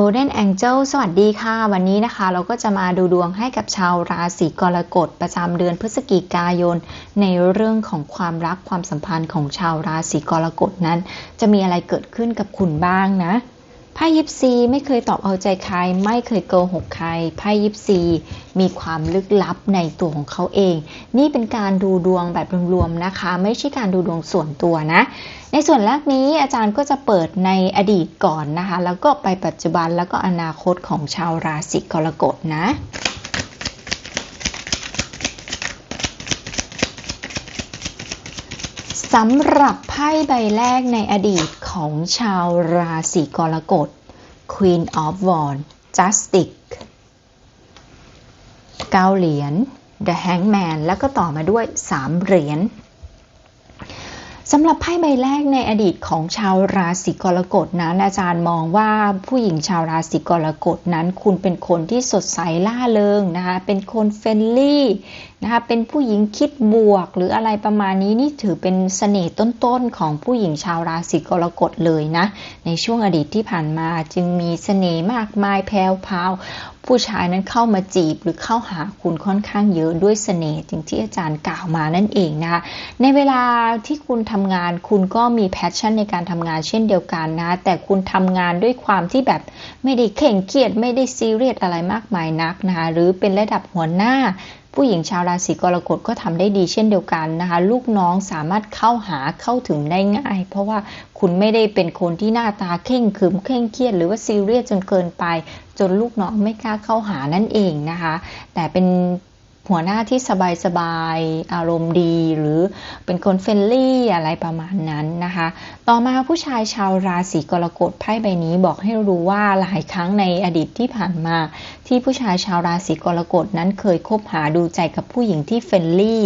Golden Angel สวัสดีค่ะ วันนี้นะคะเราก็จะมาดูดวงให้กับชาวราศีกรกฎประจำเดือนพฤศจิกายน ในเรื่องของความรักความสัมพันธ์ของชาวราศีกรกฎนั้น จะมีอะไรเกิดขึ้นกับคุณบ้างนะ ไพ่ยิปซีไม่เคยตอบเอาใจใคร ไม่เคยโกหกใครไพ่ยิปซีมีความลึกลับในตัวของเขาเอง นี่เป็นการดูดวงแบบรวมๆนะคะ ไม่ใช่การดูดวงส่วนตัวนะ ในส่วนแรกนี้อาจารย์ก็จะเปิดในอดีตก่อนนะคะ แล้วก็ไปปัจจุบันแล้วก็อนาคตของชาวราศีกรกฎนะำหรับไพ่ใบแรกในอดีตของชาวราศีกรกฎ Queen of Wands Justice เก้าเหรียญ The Hangman แล้วก็ต่อมาด้วย 3 เหรียญสำหรับไพ่ใบแรกในอดีตของชาวราศีกรกฎนั้นอาจารย์มองว่าผู้หญิงชาวราศีกรกฎนั้น คุณเป็นคนที่สดใสล่าเริงนะคะเป็นคนเฟรนลี่นะคะเป็นผู้หญิงคิดบวกหรืออะไรประมาณนี้นี่ถือเป็นเสน่ห์ต้นๆของผู้หญิงชาวราศีกรกฎเลยนะ ในช่วงอดีตที่ผ่านมาจึงมีเสน่ห์มากมายแพรวพาวผู้ชายนั้นเข้ามาจีบหรือเข้าหาคุณค่อนข้างเยอะด้วยเสน่ห์จริงที่อาจารย์กล่าวมานั่นเองนะคะในเวลาที่คุณทำงานคุณก็มีแพชชั่นในการทำงานเช่นเดียวกันนะแต่คุณทำงานด้วยความที่แบบไม่ได้เข่งเครียดไม่ได้ซีเรียสอะไรมากมายนักนะคะหรือเป็นระดับหัวหน้า ผู้หญิงชาวราศีกรกฎก็ทำได้ดีเช่นเดียวกันนะคะ ลูกน้องสามารถเข้าหาเข้าถึงได้ง่าย เพราะว่าคุณไม่ได้เป็นคนที่หน้าตาเข่งขึมเข่งเครียด หรือว่าซีเรียสจนเกินไป จนลูกน้องไม่กล้าเข้าหานั่นเองนะคะ แต่เป็น หัวหน้าที่สบายๆอารมณ์ดี หรือเป็นคนเฟรนลี่อะไรประมาณนั้นนะคะ ต่อมาผู้ชายชาวราศีกรกฎไพ่ใบนี้บอกให้รู้ว่าหลายครั้งในอดีตที่ผ่านมา ที่ผู้ชายชาวราศีกรกฎนั้นเคยคบหาดูใจกับผู้หญิงที่เฟรนลี่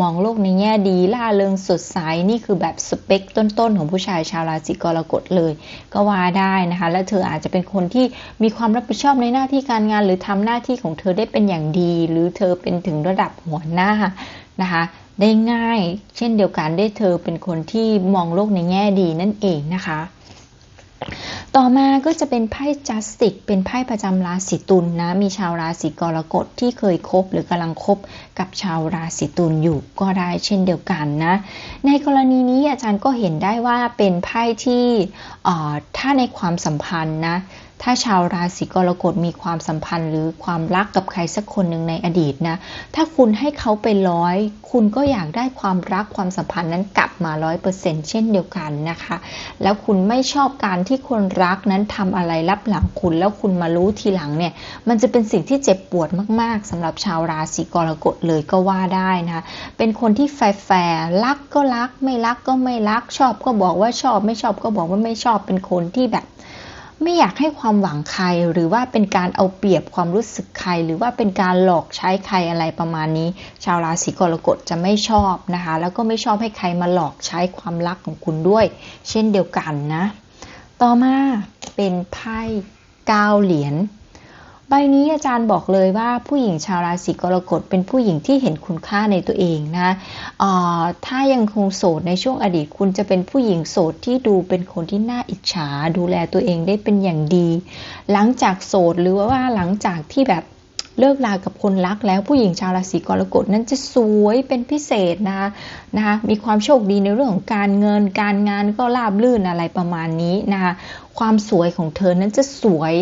มองโลกในแง่ดีล่าเริงสดใสนี่คือแบบสเปคต้นๆของผู้ชายชาวราศีกรกฎเลย ก็ว่าได้นะคะ และเธออาจจะเป็นคนที่มีความรับผิดชอบในหน้าที่การงาน หรือทำหน้าที่ของเธอได้เป็นอย่างดี หรือเธอเป็นถึงระดับหัวหน้านะคะ ได้ง่ายเช่นเดียวกันได้เธอเป็นคนที่มองโลกในแง่ดีนั่นเองนะคะ ต่อมาก็จะเป็นไพ่จัสติกเป็นไพ่ประจำราศีตุลนนะมีชาวราศีกรกฎที่เคยคบหรือกำลังคบกับชาวราศีตุลอยู่ก็ได้เช่นเดียวกันนะ ในกรณีนี้อาจารย์ก็เห็นได้ว่าเป็นไพ่ที่ถ้าในความสัมพันธ์นะถ้าชาวราศีกรกฎมีความสัมพันธ์หรือความรักกับใครสักคนหนึ่งในอดีตนะ ถ้าคุณให้เขาไปร้อย คุณก็อยากได้ความรักความสัมพันธ์นั้นกลับมาร้อยเปอร์เซ็นเช่นเดียวกันนะคะ แล้วคุณไม่ชอบการที่คนรักนั้นทำอะไรรับหลังคุณ แล้วคุณมารู้ทีหลังเนี่ย มันจะเป็นสิ่งที่เจ็บปวดมาก ๆสำหรับชาวราศีกรกฎเลยก็ว่าได้นะคะ เป็นคนที่แฟร์รักก็รัก ไม่รักก็ไม่รัก ชอบก็บอกว่าชอบ ไม่ชอบก็บอกว่าไม่ชอบ เป็นคนที่แบบ ไม่อยากให้ความหวังใครหรือว่าเป็นการเอาเปรียบความรู้สึกใคร หรือว่าเป็นการหลอกใช้ใครอะไรประมาณนี้ ชาวราศีกรกฎจะไม่ชอบนะคะ แล้วก็ไม่ชอบให้ใครมาหลอกใช้ความรักของคุณด้วย เช่นเดียวกันนะ ต่อมาเป็นไพ่เก้าเหรียญ ใบนี้อาจารย์บอกเลยว่าผู้หญิงชาวราศีกรกฎเป็นผู้หญิงที่เห็นคุณค่าในตัวเองนะถ้ายังคงโสดในช่วงอดีตคุณจะเป็นผู้หญิงโสดที่ดูเป็นคนที่น่าอิจฉา ดูแลตัวเองได้เป็นอย่างดี หลังจากโสดหรือว่าหลังจากที่แบบเลิกลากับคนรักแล้วผู้หญิงชาวราศีกรกฎนั้นจะสวยเป็นพิเศษนะคะนะคะมีความโชคดีในเรื่องของการเงินการงานก็ราบลื่นอะไรประมาณนี้นะคะความสวยของเธอนั้นจะสวย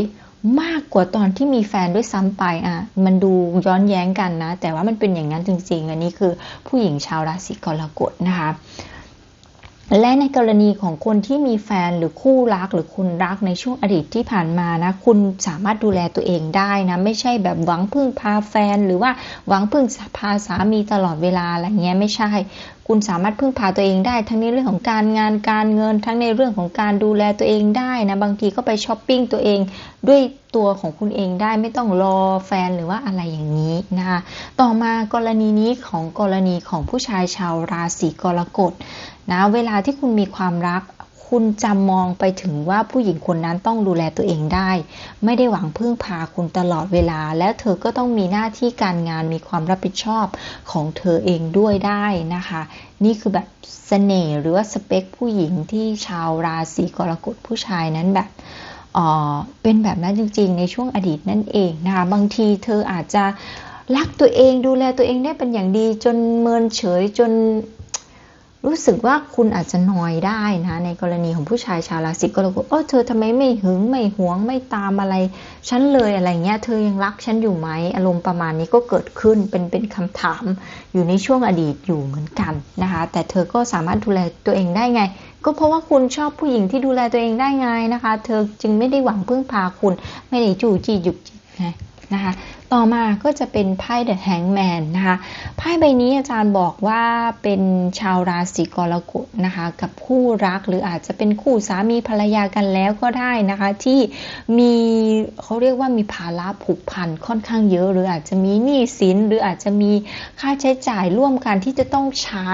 มากกว่าตอนที่มีแฟนด้วยซ้ำไปอะมันดูย้อนแย้งกันนะ แต่ว่ามันเป็นอย่างนั้นจริงๆ อันนี้คือผู้หญิงชาวราศีกรกฎนะคะ และในกรณีของคนที่มีแฟนหรือคู่รักหรือคุณรักในช่วงอดีตที่ผ่านมานะ คุณสามารถดูแลตัวเองได้นะ ไม่ใช่แบบหวังพึ่งพาแฟน หรือว่าหวังพึ่งพาสามีตลอดเวลาอะไรเงี้ยไม่ใช่ คุณสามารถพึ่งพาตัวเองได้ ทั้งในเรื่องของการงานการเงิน ทั้งในเรื่องของการดูแลตัวเองได้นะ บางทีก็ไปช้อปปิ้งตัวเองด้วยตัวของคุณเองได้ไม่ต้องรอแฟนหรือว่าอะไรอย่างนี้นะคะต่อมากรณีนี้ของกรณีของผู้ชายชาวราศีกรกฎ นะเวลาที่คุณมีความรัก คุณจำมองไปถึงว่าผู้หญิงคนนั้นต้องดูแลตัวเองได้ ไม่ได้หวังพึ่งพาคุณตลอดเวลา แล้วเธอก็ต้องมีหน้าที่การงานมีความรับผิดชอบของเธอเองด้วยได้นะคะ นี่คือแบบเสน่ห์หรือว่าสเปคผู้หญิงที่ชาวราศีกรกฎผู้ชายนั้นแบบเออเป็นแบบนั้นจริง ๆ ในช่วงอดีตนั่นเองนะคะบางทีเธออาจจะรักตัวเองดูแลตัวเองได้เป็นอย่างดีจนเมินเฉยจน รู้สึกว่าคุณอาจจะนอยได้นะในกรณีของผู้ชายชาวราศีกรกฎเออเธอทำไมไม่หึงไม่หวงไม่ตามอะไรฉันเลยอะไรเงี้ยเธอยังรักฉันอยู่ไหมอารมณ์ประมาณนี้ก็เกิดขึ้นเป็นเป็นคำถามอยู่ในช่วงอดีตอยู่เหมือนกันนะคะ แต่เธอก็สามารถดูแลตัวเองได้ไง ก็เพราะว่าคุณชอบผู้หญิงที่ดูแลตัวเองได้ไงนะคะ เธอจึงไม่ได้หวังพึ่งพาคุณไม่ได้จู่จี้จุกจิกนะนะคะ ต่อมาก็จะเป็นไพ่ The Hangman นะคะไพ่ใบนี้อาจารย์บอกว่าเป็นชาวราศีกรกฎนะคะกับคู่รักหรืออาจจะเป็นคู่สามีภรรยากันแล้วก็ได้นะคะที่มีเขาเรียกว่ามีภาระผูกพันค่อนข้างเยอะ หรืออาจจะมีหนี้สินหรืออาจจะมีค่าใช้จ่ายร่วมกันที่จะต้องใช้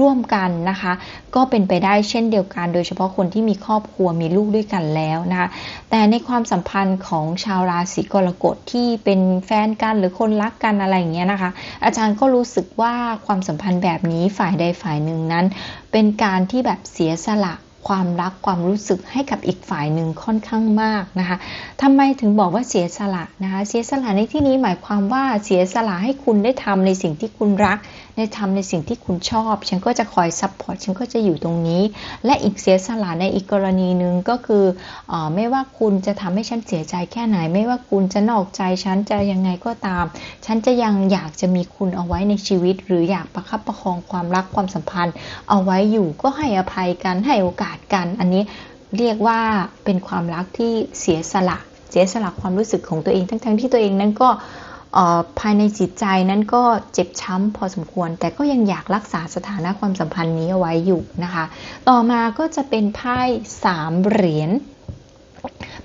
ร่วมกันนะคะ ก็เป็นไปได้เช่นเดียวกัน โดยเฉพาะคนที่มีครอบครัวมีลูกด้วยกันแล้วนะคะแต่ในความสัมพันธ์ของชาวราศีกรกฎที่เป็นแฟนกันหรือคนรักกันอะไรอย่างเงี้ยนะคะ อาจารย์ก็รู้สึกว่าความสัมพันธ์แบบนี้ฝ่ายใดฝ่ายหนึ่งนั้น เป็นการที่แบบเสียสละความรักความรู้สึกให้กับอีกฝ่ายหนึ่งค่อนข้างมากนะคะทำไมถึงบอกว่าเสียสละนะคะ เสียสละในที่นี้หมายความว่าเสียสละให้คุณได้ทำในสิ่งที่คุณรัก ได้ทำในสิ่งที่คุณชอบ ฉันก็จะคอยซัพพอร์ตฉันก็จะอยู่ตรงนี้ และอีกเสียสละในอีกกรณีหนึ่งก็คืออไม่ว่าคุณจะทำให้ฉันเสียใจแค่ไหน ไม่ว่าคุณจะนอกใจฉันจะยังไงก็ตาม ฉันจะยังอยากจะมีคุณเอาไว้ในชีวิต หรืออยากประคับประคองความรักความสัมพันธ์ เอาไว้อยู่ก็ให้อภัยกันให้โอกาสกัน อันนี้เรียกว่าเป็นความรักที่เสียสละเสียสละความรู้สึกของตัวเองทั้งๆที่ตัวเองนั้นก็ ภายในจิตใจนั้นก็เจ็บช้ำพอสมควร แต่ก็ยังอยากรักษาสถานะความสัมพันธ์นี้เอาไว้อยู่นะคะ ต่อมาก็จะเป็นไพ่สามเหรียญ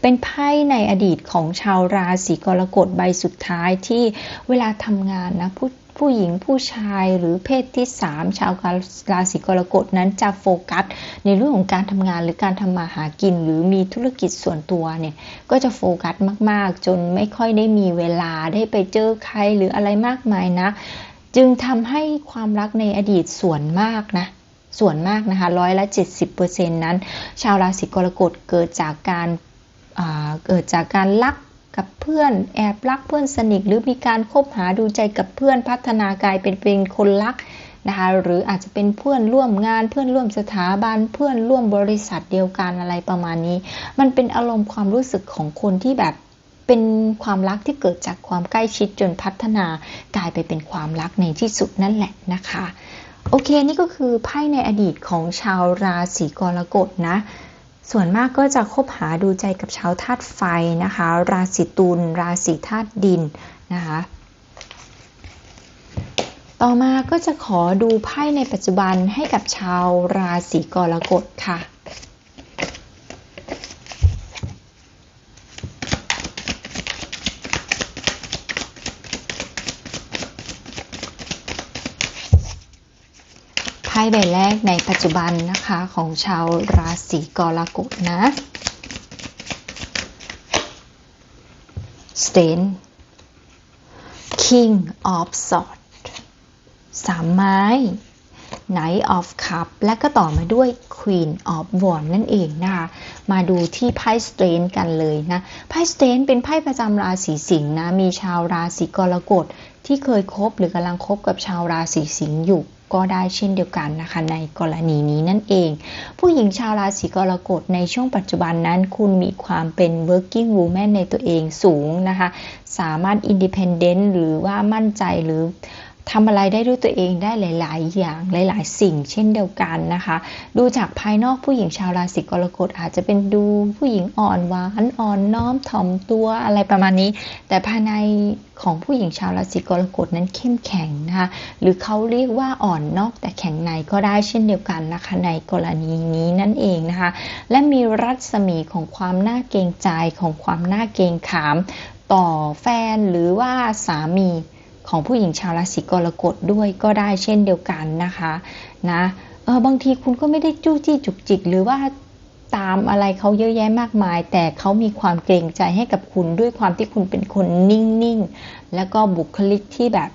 เป็นไพ่ในอดีตของชาวราศีกรกฎใบสุดท้ายที่เวลาทำงานนะผู้ ผู้หญิงผู้ชายหรือเพศที่ 3 ชาวราศีกรกฎนั้นจะโฟกัส ในเรื่องของการทำงานหรือการทำมาหากิน หรือมีธุรกิจส่วนตัวเนี่ยก็จะโฟกัสมาก ๆ จนไม่ค่อยได้มีเวลาได้ไปเจอใครหรืออะไรมากมายนะ จึงทำให้ความรักในอดีตส่วนมากนะส่วนมากนะคะร้อยละ 70%นั้น ชาวราศีกรกฎเกิดจากการเกิดจากการลัก กับเพื่อน แอบรักเพื่อนสนิท หรือมีการคบหาดูใจกับเพื่อนพัฒนากายเป็นเป็นคนรักนะคะหรืออาจจะเป็นเพื่อนร่วมงานเพื่อนร่วมสถาบันเพื่อนร่วมบริษัทเดียวกันอะไรประมาณนี้ มันเป็นอารมณ์ความรู้สึกของคนที่แบบเป็นความรักที่เกิดจากความใกล้ชิดจนพัฒนากลายไปเป็นความรักในที่สุดนั่นแหละนะคะ โอเคนี่ก็คือไพ่ในอดีตของชาวราศีกรกฎนะ ส่วนมากก็จะคบหาดูใจกับชาวธาตุไฟนะคะ ราศีตุลราศีธาตุดินนะคะ ต่อมาก็จะขอดูไพ่ในปัจจุบันให้กับชาวราศีกรกฎค่ะ ไพ่ใบแรกในปัจจุบันนะคะของชาวราศีกรกฎนะ s t a n King of Swords สามไม้ Knight of Cup และก็ต่อมาด้วย Queen of Wands นั่นเองนะคะ มาดูที่ไพ่ Strength กันเลยนะ ไพ่ Strength เป็นไพ่ประจำราศีสิงห์นะ มีชาวราศีกรกฎที่เคยคบหรือกำลังคบกับชาวราศีสิงห์อยู่ ก็ได้เช่นเดียวกันนะคะ ในกรณีนี้นั่นเอง ผู้หญิงชาวราศีกรกฎในช่วงปัจจุบันนั้น คุณมีความเป็น working woman ในตัวเองสูงนะคะ สามารถ independent หรือว่ามั่นใจหรือ ทำอะไรได้ด้วยตัวเองได้หลาย ๆ อย่างหลาย ๆ สิ่ง เช่นเดียวกันนะคะ ดูจากภายนอกผู้หญิงชาวราศีกรกฎอาจจะเป็นดูผู้หญิงอ่อนหวานอ่อนน้อมถ่อมตัวอะไรประมาณนี้ แต่ภายในของผู้หญิงชาวราศีกรกฎนั้นเข้มแข็งนะคะหรือเขาเรียกว่าอ่อนนอกแต่แข็งในก็ได้เช่นเดียวกันนะคะในกรณีนี้นั่นเองนะคะ และมีรัศมีของความน่าเกรงใจของความน่าเกรงขาม ต่อแฟนหรือว่าสามี ของผู้หญิงชาวราศีกรกฎด้วยก็ได้เช่นเดียวกันนะคะนะเออบางทีคุณก็ไม่ได้จู้จี้จุกจิก หรือว่าตามอะไรเขาเยอะแยะมากมาย แต่เขามีความเกรงใจให้กับคุณด้วยความที่คุณเป็นคนนิ่งๆ แล้วก็บุคลิกที่แบบ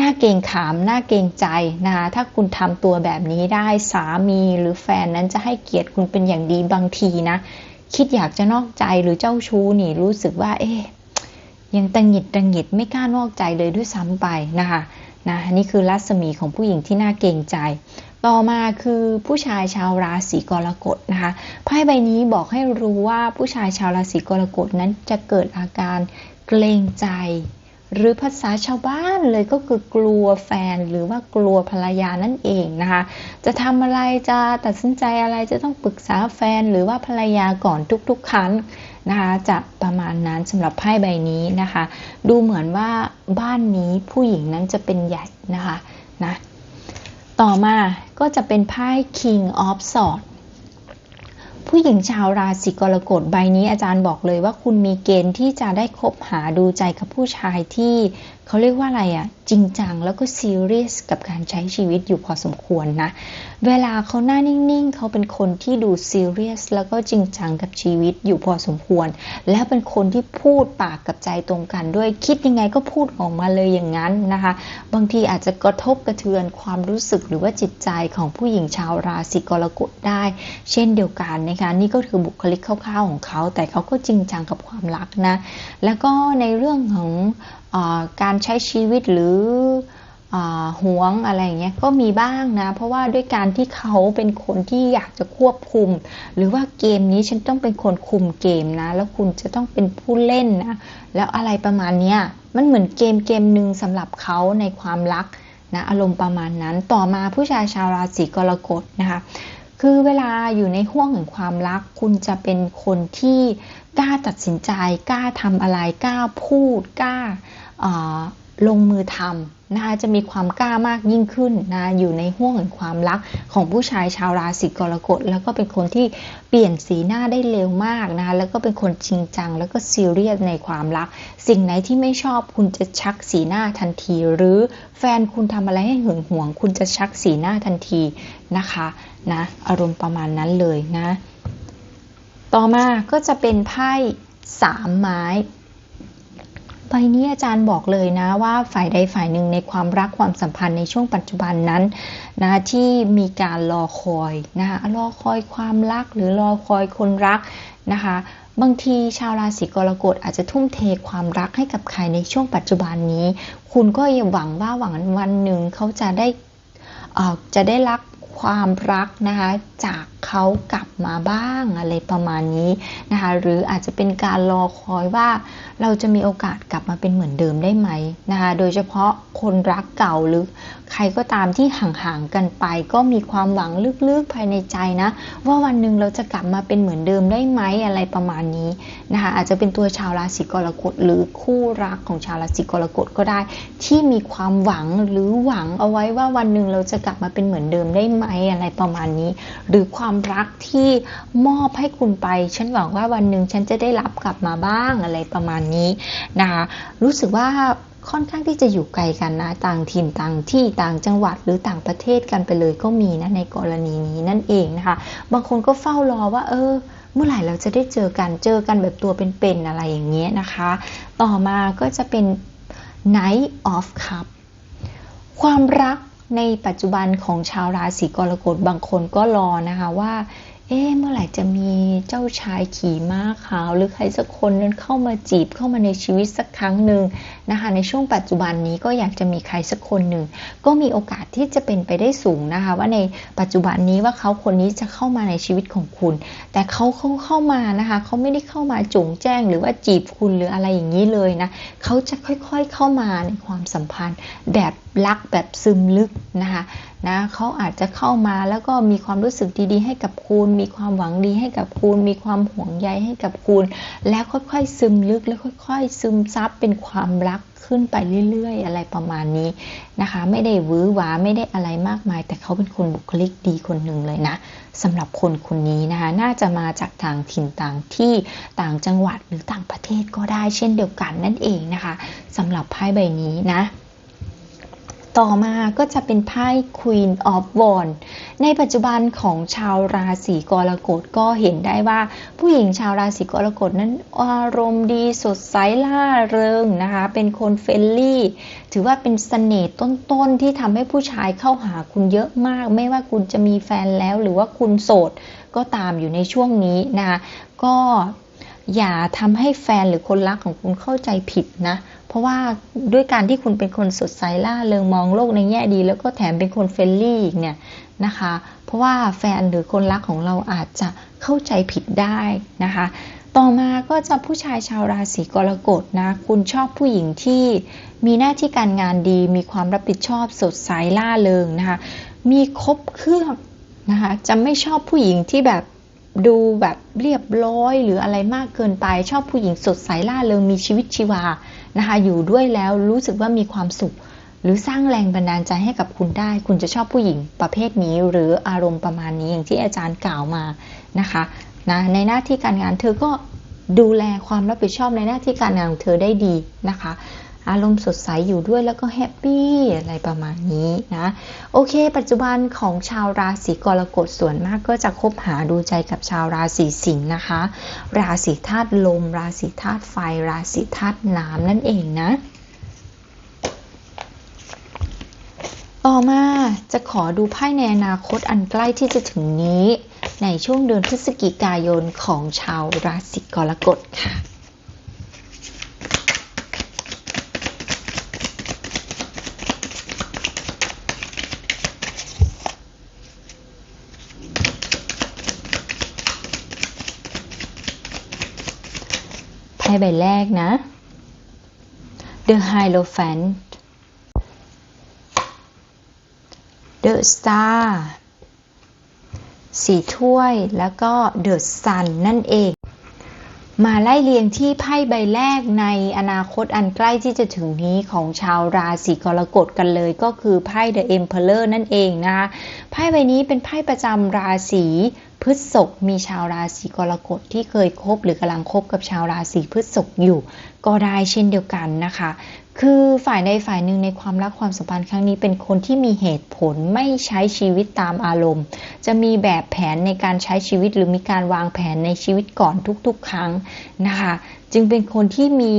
น่าเกรงขามน่าเกรงใจนะคะถ้าคุณทำตัวแบบนี้ได้สามีหรือแฟนนั้นจะให้เกียรติคุณเป็นอย่างดีบางทีนะ คิดอยากจะนอกใจหรือเจ้าชู้นี่รู้สึกว่า เอ๊ย ยังตังหิดตังหิดไม่กล้านอกใจเลยด้วยซ้ำไปนะคะนะนี่คือรัศมีของผู้หญิงที่น่าเกรงใจ ต่อมาคือผู้ชายชาวราศีกรกฎนะคะไพ่ใบนี้บอกให้รู้ว่าผู้ชายชาวราศีกรกฎนั้นจะเกิดอาการเกรงใจ หรือภาษาชาวบ้านเลยก็คือกลัวแฟนหรือว่ากลัวภรรยานั่นเองนะคะจะทำอะไรจะตัดสินใจอะไรจะต้องปรึกษาแฟนหรือว่าภรรยาก่อนทุกๆ ครั้ง นะคะจะประมาณนั้นสำหรับไพ่ใบนี้นะคะ ดูเหมือนว่าบ้านนี้ผู้หญิงนั้นจะเป็นใหญ่นะคะนะต่อมาก็จะเป็นไพ่ King of Swords ผู้หญิงชาวราศีกรกฎใบนี้อาจารย์บอกเลยว่าคุณมีเกณฑ์ที่จะได้คบหาดูใจกับผู้ชายที่ เขาเรียกว่าอะไรอะ่ะจริงจังแล้วก็ซีเรียสกับการใช้ชีวิตอยู่พอสมควรนะ เวลาเขาหน้านิ่งๆ เขาเป็นคนที่ดูซีเรียสแล้วก็จริงจังกับชีวิตอยู่พอสมควร และเป็นคนที่พูดปากกับใจตรงกันด้วยคิดยังไงก็พูดออกมาเลยอย่างนั้นนะคะ บางทีอาจจะกระทบกระเทือนความรู้สึกหรือว่าจิตใจของผู้หญิงชาวราศีกรกฎได้ เช่นเดียวกันนะคะนี่ก็คือบุคลิกคร่าวๆของเขา แต่เขาก็จริงจังกับความรักนะแล้วก็ในเรื่องของการใช้ชีวิตหรือห่วงอะไรเงี้ยก็มีบ้างนะ เพราะว่าด้วยการที่เขาเป็นคนที่อยากจะควบคุม หรือว่าเกมนี้ฉันต้องเป็นคนคุมเกมนะ แล้วคุณจะต้องเป็นผู้เล่นนะ แล้วอะไรประมาณเนี้ยมันเหมือนเกมเกมหนึ่งสำหรับเขาในความรักนะอารมณ์ประมาณนั้นต่อมาผู้ชายชาวราศีกรกฎนะคะ คือเวลาอยู่ในห่วงแห่งความรัก คุณจะเป็นคนที่กล้าตัดสินใจ กล้าทำอะไร กล้าพูด กล้าลงมือทำ นะคะจะมีความกล้ามากยิ่งขึ้นนะอยู่ในห่วงแห่งความรักของผู้ชายชาวราศีกรกฎแล้วก็เป็นคนที่เปลี่ยนสีหน้าได้เร็วมากนะคะแล้วก็เป็นคนจริงจัง แล้วก็ซีเรียสในความรัก สิ่งไหนที่ไม่ชอบคุณจะชักสีหน้าทันที หรือแฟนคุณทำอะไรให้หึงหวง คุณจะชักสีหน้าทันทีนะคะนะอารมณ์ประมาณนั้นเลยนะ ต่อมาก็จะเป็นไพ่สามไม้ ใบนี้อาจารย์บอกเลยนะว่าฝ่ายใดฝ่ายหนึ่งในความรักความสัมพันธ์ในช่วงปัจจุบันนั้นนะที่มีการรอคอยนะคะรอคอยความรักหรือรอคอยคนรักนะคะบางทีชาวราศีกรกฎอาจจะทุ่มเทความรักให้กับใครในช่วงปัจจุบันนี้ คุณก็หวังว่าหวังวันหนึ่งเขาจะได้จะได้รักความรักนะคะจากเขากลับมาบ้างอะไรประมาณนี้นะคะหรืออาจจะเป็นการรอคอยว่าเราจะมีโอกาสกลับมาเป็นเหมือนเดิมได้ไหมนะคะโดยเฉพาะคนรักเก่าหรือใครก็ตามที่ห่างๆกันไป ก็มีความหวังลึกๆภายในใจนะ ว่าวันหนึ่งเราจะกลับมาเป็นเหมือนเดิมได้ไหมอะไรประมาณนี้นะคะอาจจะเป็นตัวชาวราศีกรกฎหรือคู่รักของชาวราศีกรกฎก็ได้ ที่มีความหวังหรือหวังเอาไว้ว่าวันหนึ่งเราจะกลับมาเป็นเหมือนเดิมได้ไหมอะไรประมาณนี้ หรือความความรักที่มอบให้คุณไป ฉันหวังว่าวันหนึ่งฉันจะได้รับกลับมาบ้างอะไรประมาณนี้นะคะรู้สึกว่าค่อนข้างที่จะอยู่ไกลกันนะ ต่างถิ่นต่างที่ต่างจังหวัดหรือต่างประเทศกันไปเลยก็มีนะในกรณีนี้นั่นเองนะคะ บางคนก็เฝ้ารอว่า เออ เมื่อไหร่เราจะได้เจอกันเจอกันแบบตัวเป็นๆอะไรอย่างเงี้ยนะคะ ต่อมาก็จะเป็น Night of Cup ความรัก ในปัจจุบันของชาวราศีกรกฎบางคนก็รอนะคะว่า เอ๊ะเมื่อไหร่จะมีเจ้าชายขี่ม้าขาว หรือใครสักคนนั้นเข้ามาจีบเข้ามาในชีวิตสักครั้งหนึ่งนะคะในช่วงปัจจุบันนี้ก็อยากจะมีใครสักคนหนึ่งก็มีโอกาสที่จะเป็นไปได้สูงนะคะ ว่าในปัจจุบันนี้ว่าเขาคนนี้จะเข้ามาในชีวิตของคุณ แต่เขาเขาเข้ามานะคะเขาไม่ได้เข้ามาจงแจ้งหรือว่าจีบคุณหรืออะไรอย่างนี้เลยนะเขาจะค่อยๆเข้ามาในความสัมพันธ์แบบรักแบบซึมลึกนะคะ นะเขาอาจจะเข้ามาแล้วก็มีความรู้สึกดีๆ ให้กับคุณ มีความหวังดีให้กับคุณ มีความห่วงใยให้กับคุณ แล้วค่อยๆซึมลึกแล้วค่อย ๆ ซึมซับเป็นความรักขึ้นไปเรื่อย ๆ อะไรประมาณนี้นะคะ ไม่ได้วื้อหวาไม่ได้อะไรมากมาย แต่เขาเป็นคนบุคลิกดีคนหนึ่งเลยนะสำหรับคนคนนี้นะคะน่าจะมาจากทางถิ่นต่างที่ต่างจังหวัดหรือต่างประเทศก็ได้เช่นเดียวกันนั่นเองนะคะสำหรับไพ่ใบนี้นะ ต่อมาก็จะเป็นไพ่ Queen of Wands ในปัจจุบันของชาวราศีกรกฎก็เห็นได้ว่าผู้หญิงชาวราศีกรกฎนั้นอารมณ์ดีสดใสล่าเริงนะคะ เป็นคนเฟลลี่ ถือว่าเป็นสเสน่ห์ต้นๆ ที่ทำให้ผู้ชายเข้าหาคุณเยอะมาก ไม่ว่าคุณจะมีแฟนแล้วหรือว่าคุณโสดก็ตามอยู่ในช่วงนี้นะคะก็อย่าทำให้แฟนหรือคนรักของคุณเข้าใจผิดนะ เพราะว่าด้วยการที่คุณเป็นคนสดใสล่าเริงมองโลกในแง่ดี แล้วก็แถมเป็นคนเฟรนลี่อีกเนี่ยนะคะ เพราะว่าแฟนหรือคนรักของเราอาจจะเข้าใจผิดได้นะคะ ต่อมาก็จะผู้ชายชาวราศีกรกฎนะ คุณชอบผู้หญิงที่มีหน้าที่การงานดี มีความรับผิดชอบสดใสล่าเริงนะคะ มีครบเครื่องนะคะ จะไม่ชอบผู้หญิงที่แบบดูแบบเรียบร้อยหรืออะไรมากเกินไป ชอบผู้หญิงสดใสล่าเริงมีชีวิตชีวา นะคะอยู่ด้วยแล้วรู้สึกว่ามีความสุข หรือสร้างแรงบันดาลใจให้กับคุณได้ คุณจะชอบผู้หญิงประเภทนี้ หรืออารมณ์ประมาณนี้อย่างที่อาจารย์กล่าวมานะคะนะในหน้าที่การงานเธอก็ดูแลความรับผิดชอบในหน้าที่การงานของเธอได้ดีนะคะ อารมณ์สดใสอยู่ด้วยแล้วก็แฮปปี้อะไรประมาณนี้นะ โอเค ปัจจุบันของชาวราศีกรกฎส่วนมากก็จะคบหาดูใจกับชาวราศีสิงห์นะคะ ราศีธาตุลม ราศีธาตุไฟ ราศีธาตุน้ำนั่นเองนะต่อมาจะขอดูไพ่ในอนาคตอันใกล้ที่จะถึงนี้ ในช่วงเดือนพฤศจิกายนของชาวราศีกรกฎค่ะ ให้ใบแรกนะ The Hierophant The Star สีถ้วยแล้วก็ The Sun นั่นเอง มาไล่เรียงที่ไพ่ใบแรกในอนาคตอันใกล้ที่จะถึงนี้ของชาวราศีกรกฎกันเลยก็คือไพ่ The Emperor นั่นเองนะคะไพ่ใบนี้เป็นไพ่ประจำราศีพฤษภมีชาวราศีกรกฎที่เคยคบหรือกำลังคบกับชาวราศีพฤษภอยู่ ก็ได้เช่นเดียวกันนะคะ คือฝ่ายใดฝ่ายหนึ่งในความรักความสัมพันธ์ครั้งนี้เป็นคนที่มีเหตุผลไม่ใช้ชีวิตตามอารมณ์ จะมีแบบแผนในการใช้ชีวิตหรือมีการวางแผนในชีวิตก่อนทุกๆ ครั้งนะคะ จึงเป็นคนที่มี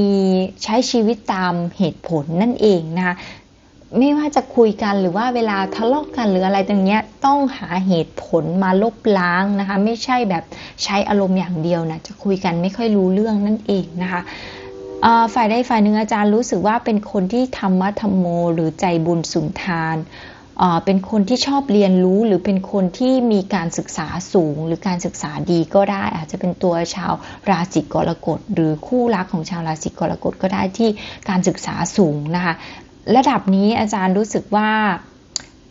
ใช้ชีวิตตามเหตุผลนั่นเองนะคะไม่ว่าจะคุยกันหรือว่าเวลาทะเลาะกกันหรืออะไรตรงนี้ต้องหาเหตุผลมาลบล้างนะคะ ไม่ใช่แบบใช้อารมณ์อย่างเดียวนะจะคุยกันไม่ค่อยรู้เรื่องนั่นเองนะคะ ฝ่ายใดฝ่ายหนึ่งอาจารย์รู้สึกว่าเป็นคนที่ธรรมะธรรมโม หรือใจบุญสุนทาน เป็นคนที่ชอบเรียนรู้หรือเป็นคนที่มีการศึกษาสูง หรือการศึกษาดีก็ได้ อาจจะเป็นตัวชาวราศีกรกฎหรือคู่รักของชาวราศีกรกฎก็ได้ที่การศึกษาสูงนะคะระดับนี้อาจารย์รู้สึกว่า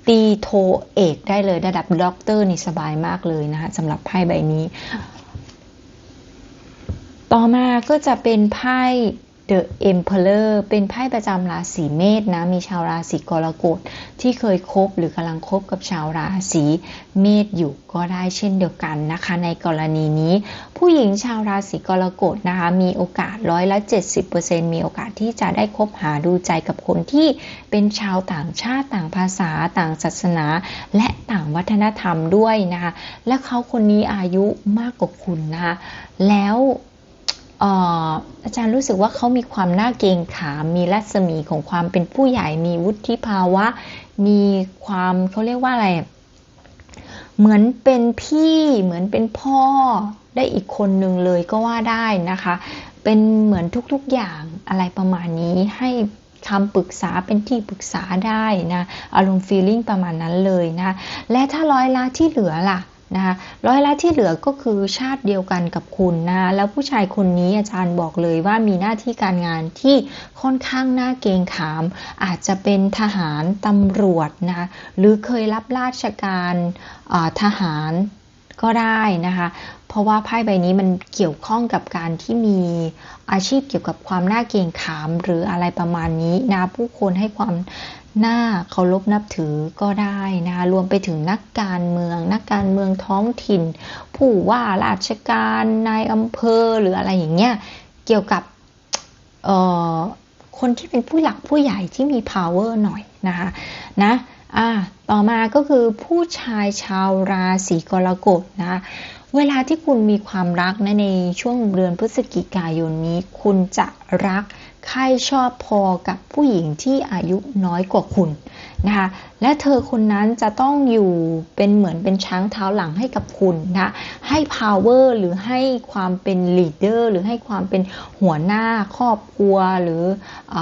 ตีโทเอกได้เลยระดับด็อกเตอร์นี่สบายมากเลยนะคะสำหรับไพ่ใบนี้ ต่อมาก็จะเป็นไพ่ The Emperor เป็นไพ่ประจำราศีเมษนะ มีชาวราศีกรกฎที่เคยคบหรือกำลังคบกับชาวราศีเมษอยู่ก็ได้เช่นเดียวกันนะคะ ในกรณีนี้ ผู้หญิงชาวราศีกรกฎนะคะ มีโอกาสร้อยละ 70%มีโอกาสที่จะได้คบหาดูใจกับคนที่เป็นชาวต่างชาติต่างภาษาต่างศาสนา และต่างวัฒนธรรมด้วยนะคะ และเขาคนนี้อายุมากกว่าคุณนะคะแล้ว อาจารย์รู้สึกว่าเขามีความน่าเกรงขาม มีรัศมีของความเป็นผู้ใหญ่ มีวุฒิภาวะ มีความเขาเรียกว่าอะไร เหมือนเป็นพี่ เหมือนเป็นพ่อได้อีกคนหนึ่งเลยก็ว่าได้นะคะ เป็นเหมือนทุกๆอย่างอะไรประมาณนี้ให้คำปรึกษาเป็นที่ปรึกษาได้นะ อารมณ์ฟีลลิ่งประมาณนั้นเลยนะ และถ้าร้อยละที่เหลือล่ะ นะคะร้อยละที่เหลือก็คือชาติเดียวกันกับคุณนะแล้วผู้ชายคนนี้อาจารย์บอกเลยว่ามีหน้าที่การงานที่ค่อนข้างน่าเกรงขาม อาจจะเป็นทหารตำรวจนะหรือเคยรับราชการทหารก็ได้นะคะเพราะว่าไพ่ใบนี้มันเกี่ยวข้องกับการที่มีอาชีพเกี่ยวกับความน่าเกรงขาม หรืออะไรประมาณนี้นะผู้คนให้ความ น่าเคารพนับถือก็ได้นะคะรวมไปถึงนักการเมือง นักการเมืองท้องถิ่น ผู้ว่าราชการนายอำเภอหรืออะไรอย่างเงี้ยเกี่ยวกับคนที่เป็นผู้หลักผู้ใหญ่ที่มี power หน่อยนะคะนะอ่าต่อมาก็คือผู้ชายชาวราศีกรกฎนะเวลาที่คุณมีความรักนะในช่วงเดือนพฤศจิกายนนี้ คุณจะรัก ใครชอบพอกับผู้หญิงที่อายุน้อยกว่าคุณนะคะและเธอคนนั้นจะต้องอยู่เป็นเหมือนเป็นช้างเท้าหลังให้กับคุณนะให้ power หรือให้ความเป็น leader หรือให้ความเป็นหัวหน้าครอบครัวหรืออ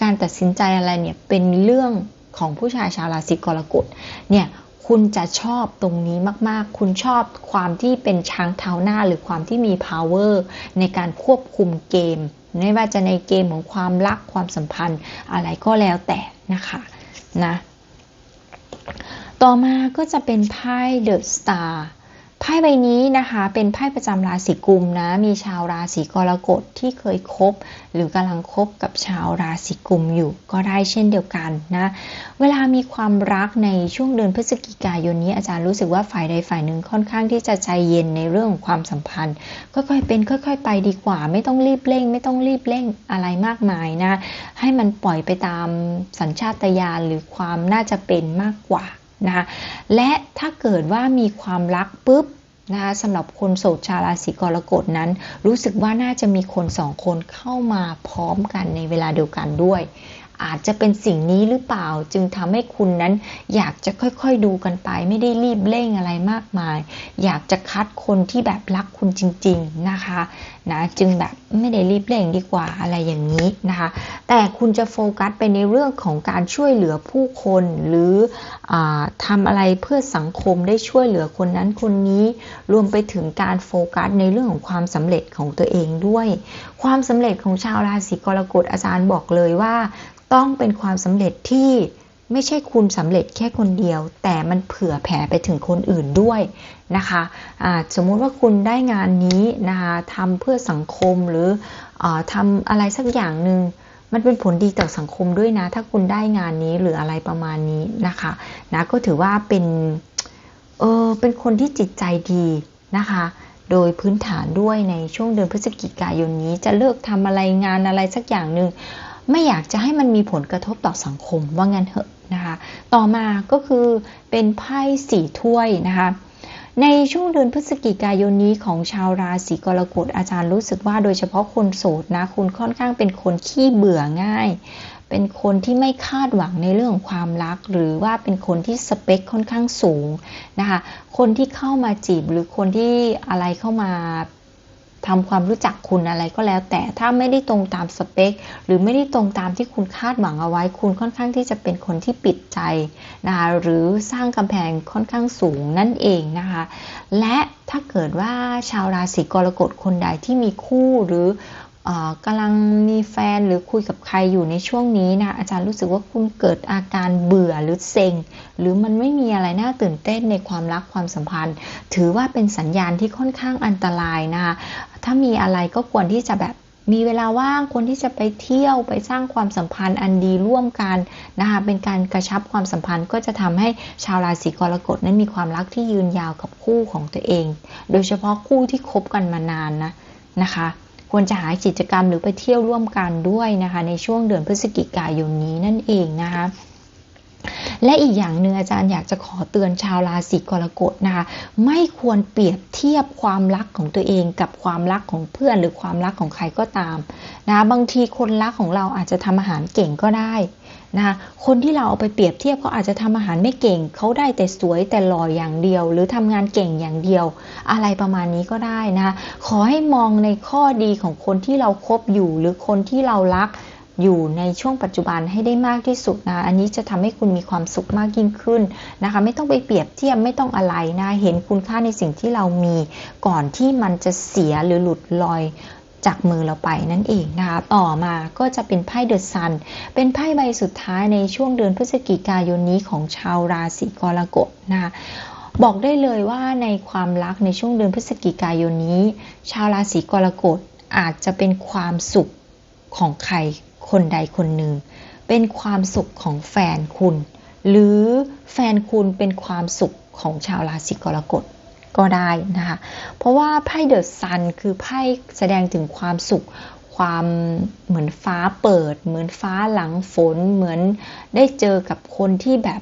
การตัดสินใจอะไรเนี่ยเป็นเรื่องของผู้ชายชาวราศีกรกฎเนี่ยคุณจะชอบตรงนี้มากๆ คุณชอบความที่เป็นช้างเท้าหน้าหรือความที่มี power ในการควบคุมเกม ไม่ว่าจะในเกมของความรักความสัมพันธ์อะไรก็แล้วแต่นะคะนะต่อมาก็จะเป็นไพ่เดอะสตาร์ ไพ่ใบนี้นะคะเป็นไพ่ประจำราศีกุมนะ มีชาวราศีกรกฎที่เคยคบ หรือกำลังคบกับชาวราศีกุมอยู่ก็ได้เช่นเดียวกันนะเวลามีความรักในช่วงเดือนพฤศจิกายนนี้อาจารย์รู้สึกว่าฝ่ายใดฝ่ายหนึ่งค่อนข้างที่จะใจเย็นในเรื่องของความสัมพันธ์ค่อยๆเป็นค่อย ๆ ไปดีกว่า ไม่ต้องรีบเร่ง ไม่ต้องรีบเร่งอะไรมากมายนะให้มันปล่อยไปตามสัญชาตญาณหรือความน่าจะเป็นมากกว่า นะคะและถ้าเกิดว่ามีความรักปุ๊บนะคะสำหรับคนโสดชาวราศีกรกฎนั้น รู้สึกว่าน่าจะมีคนสองคนเข้ามาพร้อมกันในเวลาเดียวกันด้วย อาจจะเป็นสิ่งนี้หรือเปล่าจึงทำให้คุณนั้น อยากจะค่อยๆดูกันไป ไม่ได้รีบเร่งอะไรมากมาย อยากจะคัดคนที่แบบรักคุณจริง ๆนะคะนะจึงแบบไม่ได้รีบเร่งดีกว่าอะไรอย่างนี้นะคะ แต่คุณจะโฟกัสไปในเรื่องของการช่วยเหลือผู้คน หรืออทำอะไรเพื่อสังคมได้ช่วยเหลือคนนั้นคนนี้ รวมไปถึงการโฟกัสในเรื่องของความสำเร็จของตัวเองด้วย ความสำเร็จของชาวราศีกรกฎอาจารย์บอกเลยว่า ต้องเป็นความสำเร็จที่ไม่ใช่คุณสำเร็จแค่คนเดียว แต่มันเผื่อแผ่ไปถึงคนอื่นด้วยนะคะะสมมุติว่าคุณได้งานนี้นะคะทำเพื่อสังคมหรืออทำอะไรสักอย่างหนึ่ง มันเป็นผลดีต่อสังคมด้วยนะ ถ้าคุณได้งานนี้หรืออะไรประมาณนี้นะคะนะก็ถือว่าเป็นเออเป็นคนที่จิตใจดีนะคะ โดยพื้นฐานด้วยในช่วงเดือนพฤศจิกายนนี้จะเลิกทำอะไรงานอะไรสักอย่างหนึ่งไม่อยากจะให้มันมีผลกระทบต่อสังคมว่างั้นเถอะนะคะ ต่อมาก็คือเป็นไพ่สี่ถ้วยนะคะ ในช่วงเดือนพฤศจิกายนนี้ของชาวราศีกรกฎอาจารย์รู้สึกว่าโดยเฉพาะคนโสดนะ คุณค่อนข้างเป็นคนขี้เบื่อง่าย เป็นคนที่ไม่คาดหวังในเรื่องของความรัก หรือว่าเป็นคนที่สเปคค่อนข้างสูงนะคะ คนที่เข้ามาจีบหรือคนที่อะไรเข้ามา ทำความรู้จักคุณอะไรก็แล้ว แต่ถ้าไม่ได้ตรงตามสเปค หรือไม่ได้ตรงตามที่คุณคาดหวังเอาไว้ คุณค่อนข้างที่จะเป็นคนที่ปิดใจนะคะหรือสร้างกำแพงค่อนข้างสูงนั่นเองนะคะ และถ้าเกิดว่าชาวราศีกรกฎคนใดที่มีคู่หรือ กำลังมีแฟนหรือคุยกับใครอยู่ในช่วงนี้นะอาจารย์รู้สึกว่าคุณเกิดอาการเบื่อหรือเซ็ง หรือมันไม่มีอะไรน่าตื่นเต้นในความรักความสัมพันธ์ ถือว่าเป็นสัญญาณที่ค่อนข้างอันตรายนะคะถ้ามีอะไรก็ควรที่จะแบบมีเวลาว่างคนที่จะไปเที่ยวไปสร้างความสัมพันธ์อันดีร่วมกันนะคะเป็นการกระชับความสัมพันธ์ก็จะทำให้ชาวราศีกรกฎนั้นมีความรักที่ยืนยาวกับคู่ของตัวเอง โดยเฉพาะคู่ที่คบกันมานานนะนะคะ ควรจะหากิจกรรมหรือไปเที่ยวร่วมกันด้วยนะคะ ในช่วงเดือนพฤศจิกายนนี้นั่นเองนะคะและอีกอย่างหนึ่งอาจารย์อยากจะขอเตือนชาวราศีกรกฎนะคะไม่ควรเปรียบเทียบความรักของตัวเองกับความรักของเพื่อนหรือความรักของใครก็ตามนะบางทีคนรักของเราอาจจะทำอาหารเก่งก็ได้ นะคะคนที่เราเอาไปเปรียบเทียบเขาอาจจะทำอาหารไม่เก่งเขาได้แต่สวยแต่หล่ออย่างเดียว หรือทำงานเก่งอย่างเดียว อะไรประมาณนี้ก็ได้นะคะขอให้มองในข้อดีของคนที่เราครบอยู่ หรือคนที่เรารักอยู่ในช่วงปัจจุบันให้ได้มากที่สุดนะ อันนี้จะทำให้คุณมีความสุขมากยิ่งขึ้นนะคะ ไม่ต้องไปเปรียบเทียบไม่ต้องอะไรนะ เห็นคุณค่าในสิ่งที่เรามี ก่อนที่มันจะเสียหรือหลุดลอย จากมือเราไปนั่นเองนะคะ ต่อมาก็จะเป็นไพ่เดอะซัน เป็นไพ่ใบสุดท้ายในช่วงเดือนพฤศจิกายนนี้ของชาวราศีกรกฎนะคะบอกได้เลยว่าในความรักในช่วงเดือนพฤศจิกายนนี้ ชาวราศีกรกฎอาจจะเป็นความสุขของใครคนใดคนหนึ่ง เป็นความสุขของแฟนคุณ หรือแฟนคุณเป็นความสุขของชาวราศีกรกฎ ก็ได้นะคะ เพราะว่าไพ่เดอะซันคือไพ่แสดงถึงความสุข ความเหมือนฟ้าเปิด เหมือนฟ้าหลังฝน เหมือนได้เจอกับคนที่แบบ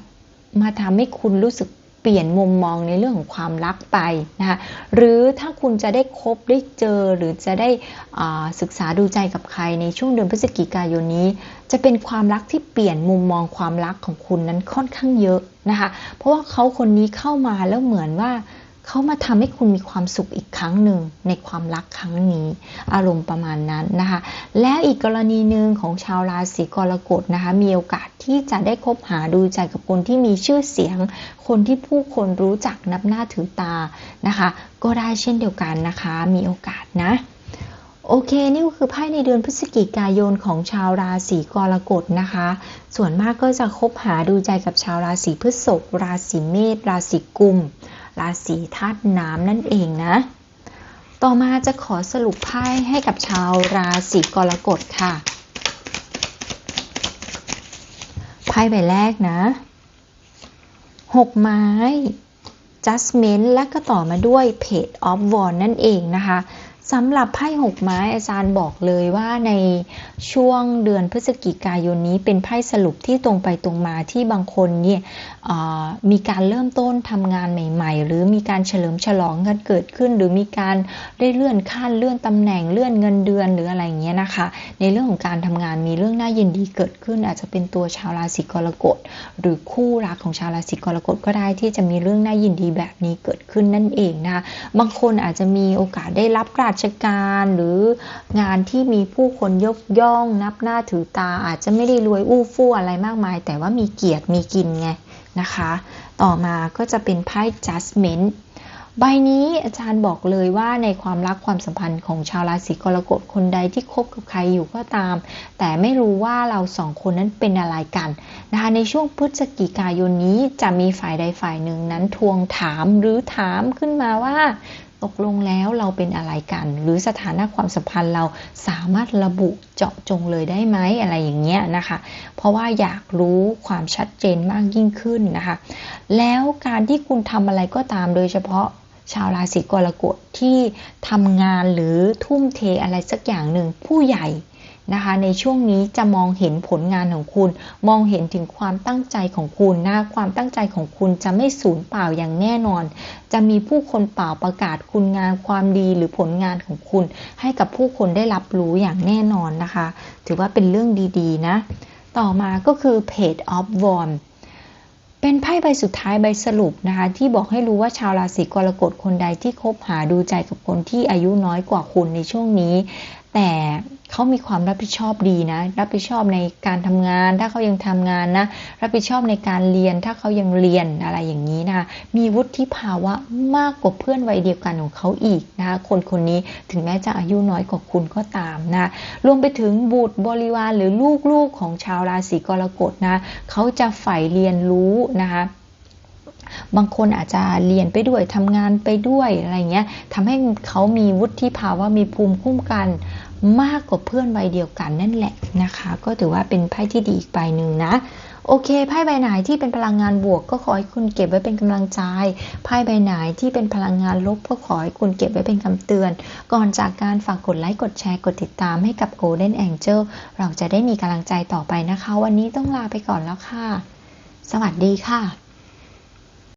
มาทำให้คุณรู้สึกเปลี่ยนมุมมองในเรื่องของความรักไปนะคะ หรือถ้าคุณจะได้คบได้เจอหรือจะได้ศึกษาดูใจกับใครในช่วงเดือนพฤศจิกายนนี้ จะเป็นความรักที่เปลี่ยนมุมมองความรักของคุณนั้นค่อนข้างเยอะนะคะ เพราะว่าเขาคนนี้เข้ามาแล้วเหมือนว่า เขามาทำให้คุณมีความสุขอีกครั้งหนึ่งในความรักครั้งนี้ อารมณ์ประมาณนั้นนะคะ และอีกกรณีหนึ่งของชาวราศีกรกฎนะคะ มีโอกาสที่จะได้คบหาดูใจกับคนที่มีชื่อเสียง คนที่ผู้คนรู้จักนับหน้าถือตานะคะ ก็ได้เช่นเดียวกันนะคะ มีโอกาสนะโอเค นี่ก็คือไพ่ในเดือนพฤศจิกายนของชาวราศีกรกฎนะคะ ส่วนมากก็จะคบหาดูใจกับชาวราศีพฤษภราศีเมษราศีกุม ราศีธาตุน้ำนั่นเองนะ ต่อมาจะขอสรุปไพ่ให้กับชาวราศีกรกฎค่ะ ไพ่ใบแรกนะหกไม้ Judgment และก็ต่อมาด้วย Page of Wands นั่นเองนะคะ สำหรับไพ่หกไม้อาจารย์บอกเลยว่าในช่วงเดือนพฤศจิกายนนี้เป็นไพ่สรุปที่ตรงไปตรงมาที่บางคนเนี่ยมีการเริ่มต้นทำงานใหม่ ๆ หรือมีการเฉลิมฉลองกันเกิดขึ้น หรือมีการได้เลื่อนขั้นเลื่อนตำแหน่งเลื่อนเงินเดือนหรืออะไรเงี้ยนะคะ ในเรื่องของการทำงานมีเรื่องน่ายินดีเกิดขึ้น อาจจะเป็นตัวชาวราศีกรกฎหรือคู่รักของชาวราศีกรกฎก็ได้ที่จะมีเรื่องน่ายินดีแบบนี้เกิดขึ้นนั่นเองนะคะบางคนอาจจะมีโอกาสได้รับราชชการหรืองานที่มีผู้คนยกย่องนับหน้าถือตา อาจจะไม่ได้รวยอู้ฟู่อะไรมากมาย แต่ว่ามีเกียรติมีกินไงนะคะ ต่อมาก็จะเป็นไพ่ judgment ใบนี้อาจารย์บอกเลยว่าในความรักความสัมพันธ์ของชาวราศีกรกฎคนใดที่คบกับใครอยู่ก็ตาม แต่ไม่รู้ว่าเราสองคนนั้นเป็นอะไรกันนะคะในช่วงพฤศจิกายนนี้จะมีฝ่ายใดฝ่ายหนึ่งนั้นทวงถามหรือถามขึ้นมาว่า ตกลงแล้วเราเป็นอะไรกัน หรือสถานะความสัมพันธ์เราสามารถระบุเจาะจงเลยได้ไหมอะไรอย่างเงี้ยนะคะ เพราะว่าอยากรู้ความชัดเจนมากยิ่งขึ้นนะคะ แล้วการที่คุณทำอะไรก็ตามโดยเฉพาะชาวราศีกรกฎที่ทำงานหรือทุ่มเทอะไรสักอย่างหนึ่งผู้ใหญ่ นะคะ ในช่วงนี้จะมองเห็นผลงานของคุณ มองเห็นถึงความตั้งใจของคุณนะความตั้งใจของคุณจะไม่สูญเปล่าอย่างแน่นอน จะมีผู้คนเปล่าประกาศคุณงานความดีหรือผลงานของคุณ ให้กับผู้คนได้รับรู้อย่างแน่นอนนะคะ ถือว่าเป็นเรื่องดีๆนะ ต่อมาก็คือ Page of Wands เป็นไพ่ใบสุดท้ายใบสรุปนะคะ ที่บอกให้รู้ว่าชาวราศีกรกฎคนใดที่คบหาดูใจกับคนที่อายุน้อยกว่าคุณในช่วงนี้ แต่ เขามีความรับผิดชอบดีนะ รับผิดชอบในการทำงาน ถ้าเขายังทำงานนะ รับผิดชอบในการเรียน ถ้าเขายังเรียนอะไรอย่างนี้นะคะมีวุฒิภาวะมากกว่าเพื่อนวัยเดียวกันของเขาอีกนะคะ คนคนนี้ถึงแม้จะอายุน้อยกว่าคุณก็ตามนะ รวมไปถึงบุตรบริวารหรือลูกๆของชาวราศีกรกฎนะ เขาจะใฝ่เรียนรู้นะคะบางคนอาจจะเรียนไปด้วยทำงานไปด้วยอะไรเงี้ยทำให้เขามีวุฒิภาวะมีภูมิคุ้มกัน มากกว่าเพื่อนใบเดียวกันนั่นแหละนะคะ ก็ถือว่าเป็นไพ่ที่ดีอีกใบหนึ่งนะโอเคไพ่ใบไหนที่เป็นพลังงานบวก ก็ขอให้คุณเก็บไว้เป็นกำลังใจไพ่ใบไหนที่เป็นพลังงานลบก็ขอให้คุณเก็บไว้เป็นคำเตือน ก่อนจากการฝากกดไลค์กดแชร์กดติดตามให้กับ Golden Angel เราจะได้มีกำลังใจต่อไปนะคะ วันนี้ต้องลาไปก่อนแล้วค่ะ สวัสดีค่ะ